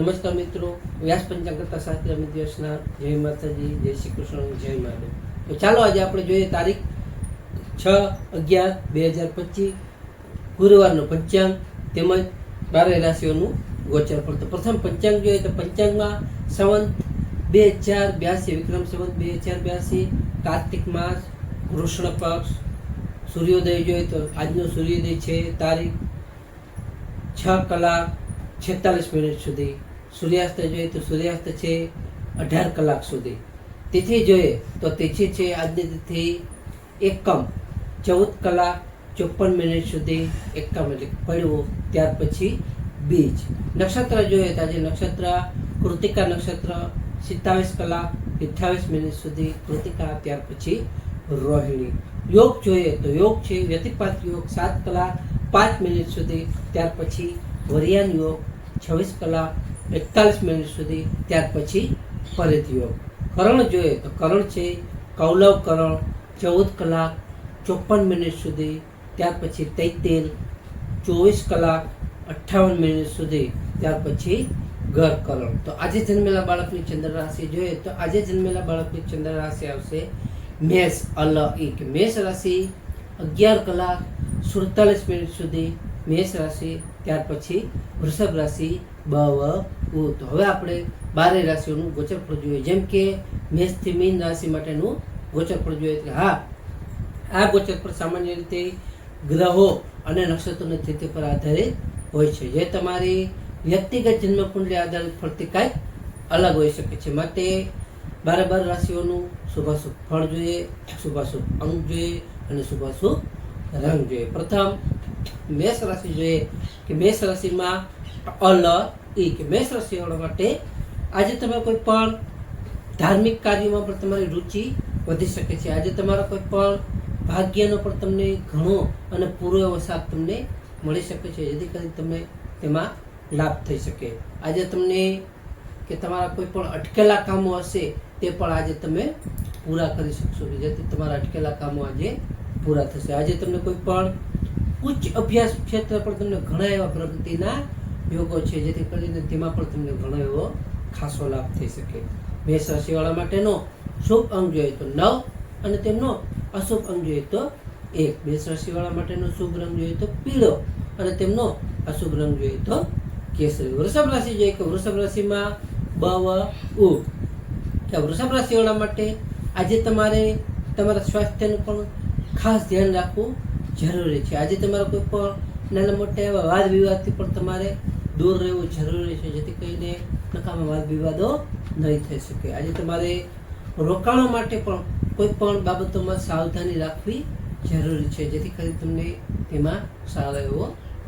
નમસ્કાર મિત્રો, વ્યાસ પંચાંગતા શાસ્ત્રી અમિત દિવસના જય માતાજી, જય શ્રી કૃષ્ણ જય મહાદેવ. તો ચાલો આજે આપણે જોઈએ તારીખ છ અગિયાર બે હજાર પચીસ, ગુરુવારનો પંચાંગ તેમજ બારે રાશિઓનું ગોચર ફળ. તો પ્રથમ પંચાંગ જોઈએ તો પંચાંગમાં સંવંત બે હજાર બ્યાસી, વિક્રમ સંવંત બે હજાર બ્યાસી, કાર્તિક માસ, કૃષ્ણ પક્ષ, સૂર્યોદય જોઈએ તો આજનો સૂર્યોદય છે તારીખ છ કલાક છેતાલીસ મિનિટ સુધી. સૂર્યાસ્ત જોઈએ તો સૂર્યાસ્ત છે અઢાર કલાક સુધી. તિથિ જોઈએ તો તિથિ છે આજની તિથિ એકમ. ચૌદ કલાક ચોપન મિનિટ સુધી એકમ એટલે પડવું. ત્યાર પછી બીજ. નક્ષત્ર જોઈએ તો આજે નક્ષત્ર, કૃતિકા નક્ષત્ર, સિત્તાવીસ કલાક અઠ્યાવીસ મિનિટ સુધી કૃતિકા, ત્યાર પછી રોહિણી. યોગ જોઈએ તો યોગ છે, વ્યતિપાત યોગ સાત કલાક, પાંચ મિનિટ સુધી, ત્યાર પછી વરિયાન યોગ છવ્વીસ કલાક એકતાલીસ મિનિટ સુધી ત્યાર પછી ફરીથી યોગ. કરણ જોઈએ તો કરણ છે કૌલવ કરણ, ચૌદ કલાક, ચોપન મિનિટ સુધી ત્યાર પછી તૈતેર ચોવીસ કલાક, અઠ્ઠાવન મિનિટ સુધી ત્યાર પછી ઘર કરણ. તો આજે જન્મેલા બાળકની ચંદ્ર રાશિ જોઈએ તો આજે જન્મેલા બાળકની ચંદ્ર રાશિ આવશે મેષ અલ ઈ મેષ રાશિ અગિયાર કલાક, સુડતાલીસ મિનિટ સુધી મેષ રાશિ, ત્યાર પછી વૃષભ રાશિ, બ તો હવે આપણે બારે રાશિઓનું ગોચર ફળ જોઈએ. જેમ કે મેષથી મીન રાશિ માટેનું ગોચર ફળ જોઈએ. એટલે હા, આ ગોચર ગોચરફળ સામાન્ય રીતે ગ્રહો અને નક્ષત્રોની સ્થિતિ પર આધારિત હોય છે. જે તમારી વ્યક્તિગત જન્મકુંડલી આધારિત ફળથી કાંઈક અલગ હોઈ શકે છે. માટે બારે બાર રાશિઓનું શુભાશુભ ફળ જોઈએ, શુભાશુભ અંગ જોઈએ અને શુભાશુભ રંગ જોઈએ. પ્રથમ મેષ રાશિ જોઈએ. કે મેષ રાશિમાં અલ ઈ કે મેષ રાશિવાળા માટે આજે તમે કોઈ પણ ધાર્મિક કાર્યોમાં પણ તમારી રુચિ વધી શકે છે. આજે તમારા કોઈ પણ ભાગ્યનો પણ તમને ઘણો અને પૂરો એવો સાથ તમને મળી શકે છે. જેથી કરી તમને તેમાં લાભ થઈ શકે. આજે તમને કે તમારા કોઈ પણ અટકેલા કામો હશે તે પણ આજે તમે પૂરા કરી શકશો. જેથી તમારા અટકેલા કામો આજે પૂરા થશે. આજે તમને કોઈ પણ ઉચ્ચ અભ્યાસ ક્ષેત્ર પર તમને ઘણા એવા પ્રગતિના યોગો છે, જેથી કરીને તેમાં પણ તમને ઘણો એવો ખાસો લાભ થઈ શકે. મેષ રાશિવાળા માટેનો શુભ અંગ જોઈએ તો નવ અને તેમનો અશુભ અંગ જોઈએ તો એક. મેષ રાશિવાળા માટેનો શુભ રંગ જોઈએ તો પીળો અને તેમનો અશુભ રંગ જોઈએ તો કેસરી. વૃષભ રાશિ જોઈએ કે વૃષભ રાશિમાં બ, વ, ઉ. કે વૃષભ રાશિવાળા માટે આજે તમારે તમારા સ્વાસ્થ્યનું પણ ખાસ ધ્યાન રાખવું જરૂરી છે. આજે તમારા કોઈ પણ નાના મોટા એવા વાદ વિવાદથી પણ તમારે દૂર રહેવું જરૂરી છે, જેથી કરીને નકામા વાદ વિવાદો નહીં થઈ શકે. આજે તમારે રોકાણો માટે પણ કોઈ પણ બાબતોમાં સાવધાની રાખવી જરૂરી છે, જેથી કરી તમને તેમાં સારો એવો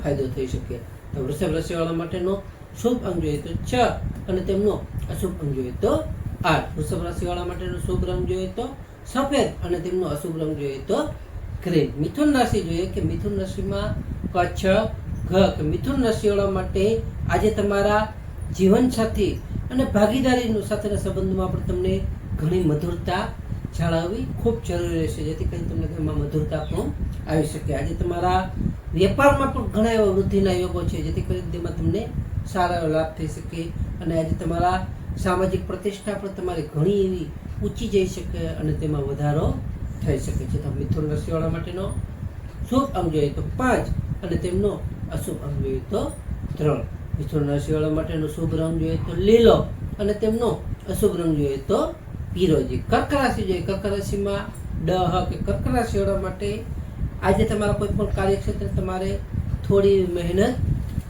ફાયદો થઈ શકે. તો વૃષભ રાશિવાળા માટેનો શુભ અંગ જોઈએ તો છ અને તેમનો અશુભ અંગ જોઈએ તો આઠ. વૃષભ રાશિવાળા માટેનો શુભ રંગ જોઈએ તો સફેદ અને તેમનો અશુભ રંગ જોઈએ તો ગ્રીન. મિથુન રાશિ જોઈએ કે મિથુન રાશિમાં કચ્છ મિથુન રાશિવાળા માટે આજે તમારા જીવનસાથી અને ભાગીદારીનું સાથેના સંબંધમાં પણ તમને ઘણી મધુરતા જાળવવી ખૂબ જરૂરી રહેશે. જેથી કરીને તમને તેમાં મધુરતા પણ આવી શકે. આજે તમારા વેપારમાં પણ ઘણા એવા વૃદ્ધિના યોગો છે. જેથી કરીને તેમાં તમને સારા એવો લાભ થઈ શકે અને આજે તમારા સામાજિક પ્રતિષ્ઠા પણ તમારી ઘણી એવી ઊંચી જઈ શકે અને તેમાં વધારો થઈ શકે છે. તો મિથુન રાશિવાળા માટેનો શુભ અંગ જોઈએ તો પાંચ અને તેમનો અશુભ રંગ જોઈએ તો ત્રણ મિથુન રાશિવાળા માટેનો શુભ રંગ જોઈએ તો લીલો અને તેમનો અશુભ રંગ જોઈએ તો પીરોજી. કર્ક રાશિ જોઈએ. કર્ક રાશિમાં ડહ કે કર્ક રાશિવાળા માટે આજે તમારા કોઈ પણ કાર્યક્ષેત્રે તમારે થોડી મહેનત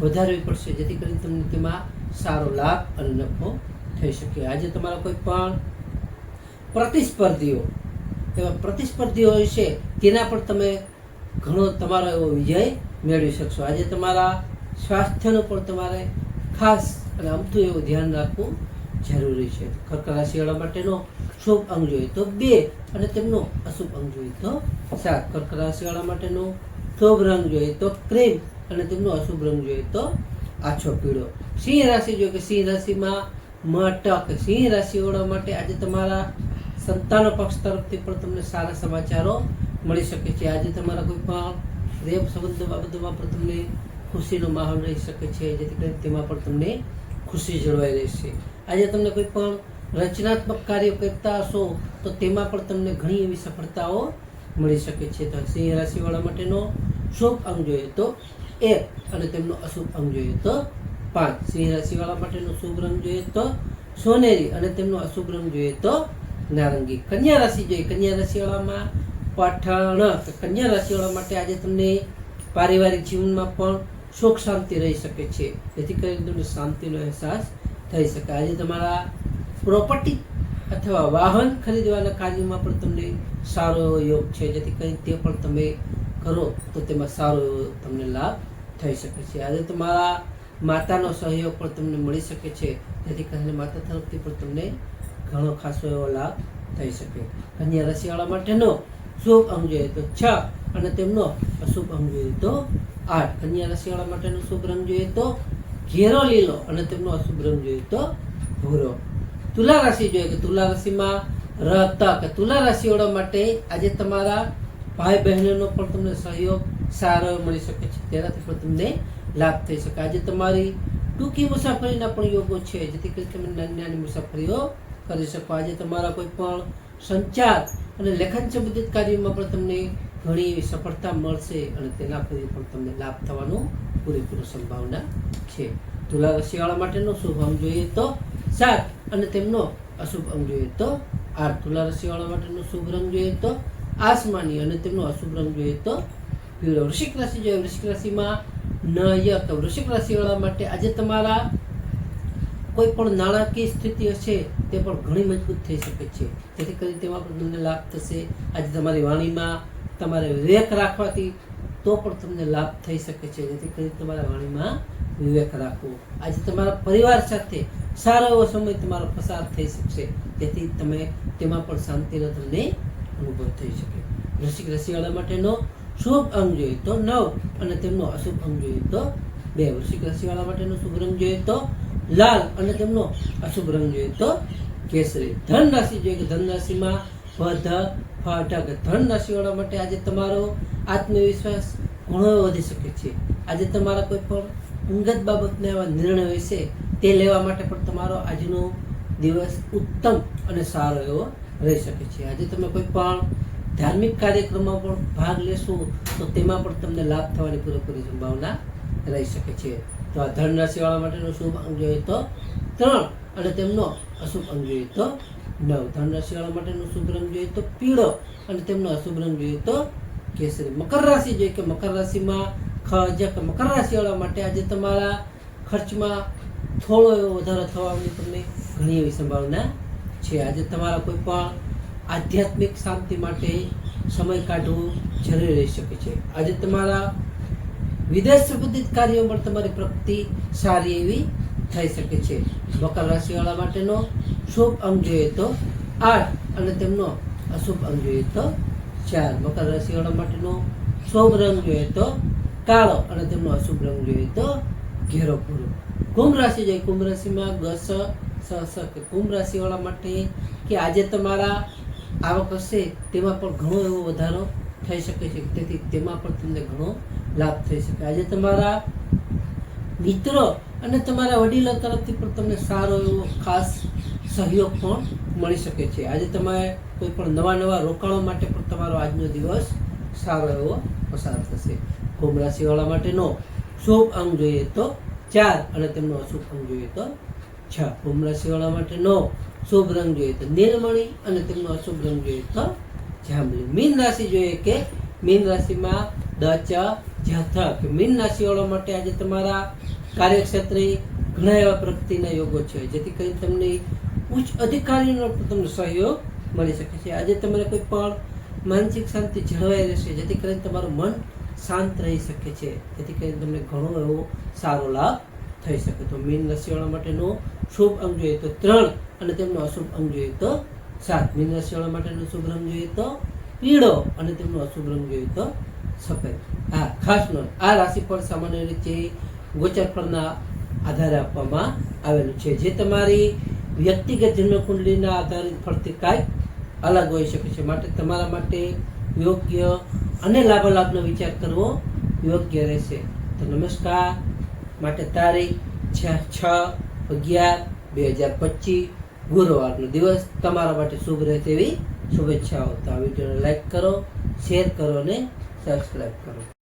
વધારવી પડશે, જેથી કરીને તમને તેમાં સારો લાભ અને નફો થઈ શકે. આજે તમારા કોઈ પણ પ્રતિસ્પર્ધીઓ, એવા પ્રતિસ્પર્ધીઓ છે, તેના પર તમે ઘણો તમારો એવો વિજય મેળવી શકશો. આજે તમારા સ્વાસ્થ્યનું પણ તમારે ખાસ અને અમથું એવું ધ્યાન રાખવું જરૂરી છે. કર્ક રાશિવાળા માટેનો શુભ અંગ જોઈએ તો બે અને તેમનો અશુભ અંગ જોઈએ તો સાત. કર્ક રાશિવાળા માટેનો શુભ રંગ જોઈએ તો ક્રીમ અને તેમનો અશુભ રંગ જોઈએ તો આછો પીળો. સિંહ રાશિ જોઈએ કે સિંહ રાશિમાં મટક. સિંહ રાશિવાળા માટે આજે તમારા સંતાનો પક્ષ તરફથી પણ તમને સારા સમાચારો મળી શકે છે. આજે તમારા કોઈ પણ પ્રેમ સંબંધ બાબતોમાં પણ તમને ખુશીનો માહોલ રહી શકે છે, જેથી કરીને તેમાં પણ તમને ખુશી જળવાઈ રહેશે. આજે તમને કોઈ પણ રચનાત્મક કાર્ય કરતા હશો, તો તેમાં પણ તમને ઘણી એવી સફળતાઓ મળી શકે છે. તો સિંહ રાશિવાળા માટેનો શુભ અંગ જોઈએ તો એક અને તેમનો અશુભ અંગ જોઈએ તો પાંચ. સિંહ રાશિવાળા માટેનો શુભ રંગ જોઈએ તો સોનેરી અને તેમનો અશુભ રંગ જોઈએ તો નારંગી. કન્યા રાશિ જોઈએ. કન્યા રાશિવાળામાં પઠાણ. કન્યા રાશિવાળા માટે આજે તમને પારિવારિક જીવનમાં પણ સુખ શાંતિ રહી શકે છે. જેથી કરીને તમને શાંતિનો અહેસાસ થઈ શકે. આજે તમારા પ્રોપર્ટી અથવા વાહન ખરીદવાના કાર્યમાં પણ તમને સારો એવો યોગ છે. જેથી કરીને તે પણ તમે કરો તો તેમાં સારો એવો તમને લાભ થઈ શકે છે. આજે તમારા માતાનો સહયોગ પણ તમને મળી શકે છે. જેથી કરીને માતા તરફથી પણ તમને ઘણો ખાસો એવો લાભ થઈ શકે. કન્યા રાશિવાળા માટેનો શુભ અંગ જોઈએ તો છ અને તેમનો અશુભ અંગ જોઈએ તો આઠ. કન્યા રાશિવાળા માટેનો શુભ રંગ જોઈએ તો ઘેરો લીલો અને તેમનો અશુભ રંગ જોઈએ તો ભૂરો. તુલા રાશિ જોઈએ કે તુલા રાશિમાં રહેતા કે તુલા રાશિવાળા માટે આજે તમારા ભાઈ બહેનોનો પણ તમને સહયોગ સારો મળી શકે છે. તેનાથી પણ તમને લાભ થઈ શકે. આજે તમારી ટૂંકી મુસાફરીના પણ યોગો છે, જેથી કરી તમે નાની નાની મુસાફરીઓ કરી શકો. આજે તમારા કોઈ પણ સંચાર અને લેખન સંબંધિત કાર્યોમાં પણ તમને ઘણી એવી સફળતા મળશે અને તેના પરથી પણ તમને લાભ થવાનું પૂરેપૂરી સંભાવના છે. તુલા રાશિવાળા માટેનો શુભ અંગ જોઈએ તો સાત અને તેમનો અશુભ અંગ જોઈએ તો આઠ. તુલા રાશિવાળા માટેનો શુભ રંગ જોઈએ તો આસમાની અને તેમનો અશુભ રંગ જોઈએ તો પીળો. વૃશ્ચિક રાશિ જોઈએ. વૃશ્ચિક રાશિમાં નય તો વૃશ્ચિક રાશિવાળા માટે આજે તમારા કોઈ પણ નાણાકીય સ્થિતિ હશે, તે પણ ઘણી મજબૂત થઈ શકે છે. જેથી કરી તેમાં પણ તમને લાભ થશે. આજે તમારી વાણીમાં તમારે વિવેક રાખવાથી તો પણ તમને લાભ થઈ શકે છે. જેથી કરી તમારા વાણીમાં વિવેક રાખવો. આજે તમારા પરિવાર સાથે સારો એવો સમય તમારો પસાર થઈ શકશે. જેથી તમે તેમાં પણ શાંતિનો તમને અનુભવ થઈ શકે. રસિક રસીવાળા માટેનો શુભ અંગ જોઈએ તો નવ અને તેમનો અશુભ અંગ જોઈએ તો બે. વૃશ્ચિક રાશિવાળા માટેનો શુભ રંગ જોઈએ તો લાલ અને તેમનો અશુભ રંગ જોઈએ તો કેસરી. ધન રાશિ જોઈએ કે ધન રાશિમાં વધ ફાટક. ધન રાશિવાળા માટે આજે તમારો આત્મવિશ્વાસ ઘણો વધી શકે છે. આજે તમારા કોઈ પણ અંગત બાબતના એવા નિર્ણય વિશે તે લેવા માટે પણ તમારો આજનો દિવસ ઉત્તમ અને સારો એવો રહી શકે છે. આજે તમે કોઈ પણ ધાર્મિક કાર્યક્રમમાં પણ ભાગ લેશો તો તેમાં પણ તમને લાભ થવાની પૂરેપૂરી સંભાવના રહી શકે છે. તો આ ધન રાશિવાળા માટેનો શુભ અંગ જોઈએ તો ત્રણ અને તેમનો અશુભ અંગ જોઈએ તો નવ. ધન રાશિવાળા માટેનો શુભ રંગ જોઈએ તો પીળો અને તેમનો અશુભ રંગ જોઈએ તો કેસરી. મકર રાશિ જોઈએ કે મકર રાશિમાં ખ જે મકર રાશિવાળા માટે આજે તમારા ખર્ચમાં થોડો એવો વધારો થવાની તમને ઘણી એવી સંભાવના છે. આજે તમારા કોઈ પણ આધ્યાત્મિક શાંતિ માટે સમય કાઢવો જરૂરી રહી શકે છે. આજે તમારા વિદેશ સંબંધિત કાર્યોમાં પણ તમારી પ્રગતિ સારી એવી થઈ શકે છે. મકર રાશિવાળા માટેનો શુભ અંગ જોઈએ તો આઠ અને તેમનો અશુભ અંગ જોઈએ તો ચાર. મકર રાશિવાળા માટેનો શુભ રંગ જોઈએ તો કાળો અને તેમનો અશુભ રંગ જોઈએ તો ઘેરો ભૂરો. કુંભ રાશિ જોઈએ કુંભ રાશિમાં ગસ, સ સ કે કુંભ રાશિવાળા માટે કે આજે તમારા આવક હશે તેમાં પણ ઘણો એવો વધારો થઈ શકે છે. તેથી તેમાં પણ તમને ઘણો લાભ થઈ શકે. આજે તમારા મિત્રો અને તમારા વડીલો તરફથી પણ તમને સારો એવો ખાસ સહયોગ પણ મળી શકે છે. આજે તમે કોઈ પણ નવા નવા રોકાણો માટે પણ તમારો આજનો દિવસ સારો એવો પસાર થશે. કુંભ રાશિવાળા માટેનો શુભ અંગ જોઈએ તો ચાર અને તેમનો અશુભ અંગ જોઈએ તો છ. કુંભ રાશિવાળા માટેનો શુભ રંગ જોઈએ તો નીલમણી અને તેમનો અશુભ રંગ જોઈએ તો જાંબલી. મીન રાશિ જોઈએ કે મીન રાશિમાં દ ચ જથ મીન રાશિવાળા માટે આજે તમારા કાર્યક્ષેત્રે ઘણા એવા પ્રગતિના યોગો છે, જેથી કરી તમને ઉચ્ચ અધિકારીનો તમને સહયોગ મળી શકે છે. આજે તમારે કોઈ પણ માનસિક શાંતિ જળવાઈ રહેશે, જેથી કરીને તમારું મન શાંત રહી શકે છે. જેથી કરીને તમને ઘણો એવો સારો લાભ થઈ શકે. તો મીન રાશિવાળા માટેનો શુભ અંગ જોઈએ તો ત્રણ અને તેમનો અશુભ અંગ જોઈએ તો સાત. મીન રાશિવાળા માટેનો શુભ રંગ જોઈએ તો પીળો અને તેમનો અશુભ રંગ જોઈએ તો સફેદ. હા ખાસ નોંધ. આ રાશિ પર સામાન્ય રીતે ગોચર ફળના આધારે આપવામાં આવેલું છે. જે તમારી વ્યક્તિગત જન્મકુંડલીના આધારિત ફળથી કાંઈક અલગ હોઈ શકે છે. માટે તમારા માટે યોગ્ય અને લાભાલાભનો વિચાર કરવો યોગ્ય રહેશે. તો નમસ્કાર. માટે તારીખ છ છ, અગિયાર, બે હજાર પચીસ, ગુરુવારનો દિવસ તમારા માટે શુભ રહે તેવી શુભેચ્છાઓ. તો આ વિડીયોને લાઈક કરો, શેર કરો અને સબસ્ક્રાઈબ કરો.